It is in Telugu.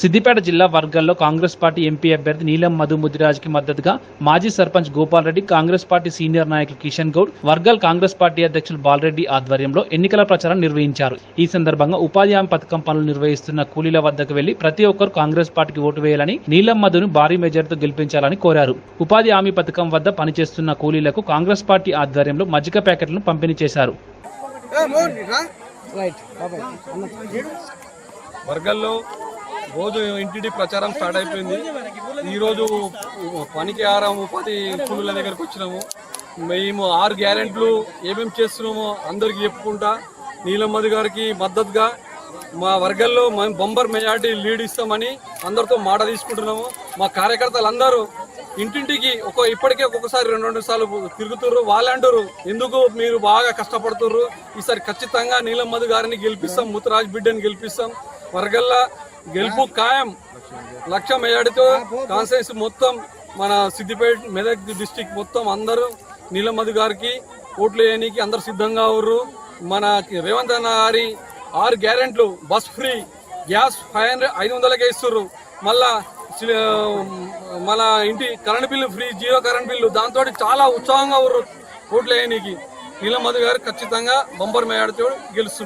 సిద్దిపేట జిల్లా వర్గాల్లో కాంగ్రెస్ పార్టీ ఎంపీ అభ్యర్థి నీలం మధు ముదిరాజ్కి మద్దతుగా మాజీ sarpanch Gopal Reddy Congress party senior నాయకులు కిషన్ గౌడ్ వర్గాల్ కాంగ్రెస్ పార్టీ అధ్యక్షులు బాలరెడ్డి ఆధ్వర్యంలో ఎన్నికల ప్రచారం నిర్వహించారు. ఈ సందర్భంగా ఉపాధి హామీ పథకం పనులు నిర్వహిస్తున్న కూలీల వద్దకు వెళ్ళి ప్రతి ఒక్కరు కాంగ్రెస్ పార్టీకి ఓటు వేయాలని నీలం మధును భారీ మెజార్టీతో గెలిపించాలని కోరారు. ఉపాధి హామీ పథకం వద్ద పనిచేస్తున్న కూలీలకు కాంగ్రెస్ పార్టీ ఆధ్వర్యంలో మజ్జిగ ప్యాకెట్లను పంపిణీ చేశారు. వర్గల్లో రోజు ఇంటింటి ప్రచారం స్టార్ట్ అయిపోయింది. ఈరోజు పనికి ఆరాం ఉపాధి కూలీల దగ్గరకు వచ్చినాము. మేము ఆరు గ్యారెంట్లు ఏమేమి చేస్తున్నామో అందరికి చెప్పుకుంటా. నీలమ్మది గారికి మద్దతుగా మా వర్గంలో మేము బొంబర్ మెజార్టీ లీడ్ ఇస్తామని అందరితో మాట తీసుకుంటున్నాము. మా కార్యకర్తలు అందరూ ఇంటింటికి ఒక ఇప్పటికే ఒక్కొక్కసారి రెండు రెండు సార్లు తిరుగుతుర్రు. వాళ్ళు అంటారు ఎందుకు మీరు బాగా కష్టపడుతుర్రు? ఈసారి ఖచ్చితంగా నీలమ్మది గారిని గెలిపిస్తాం ముతురాజ్ బిడ్డని గెలిపిస్తాం. వర్గల్లా గెలుపు ఖాయం. లక్ష మెజార్టీతో కాన్సెన్స్ మొత్తం మన సిద్దిపేట మెదక్ డిస్టిక్ మొత్తం అందరూ నీలమ్మది గారికి ఓట్లు వేయడానికి అందరు సిద్ధంగా ఉర్రు. మన రేవంత్ అన్న గారి ఆరు గ్యారెంట్లు bus free gas five hundred ఐదు వందలకే ఇస్తుర్రు. మళ్ళా మన ఇంటి current bill free zero current bill దాంతో చాలా ఉత్సాహంగా ఉర్రు ఓట్లు వేయడానికి నీలమ్మది గారు ఖచ్చితంగా బంపర్ మేడతో గెలుస్తున్నారు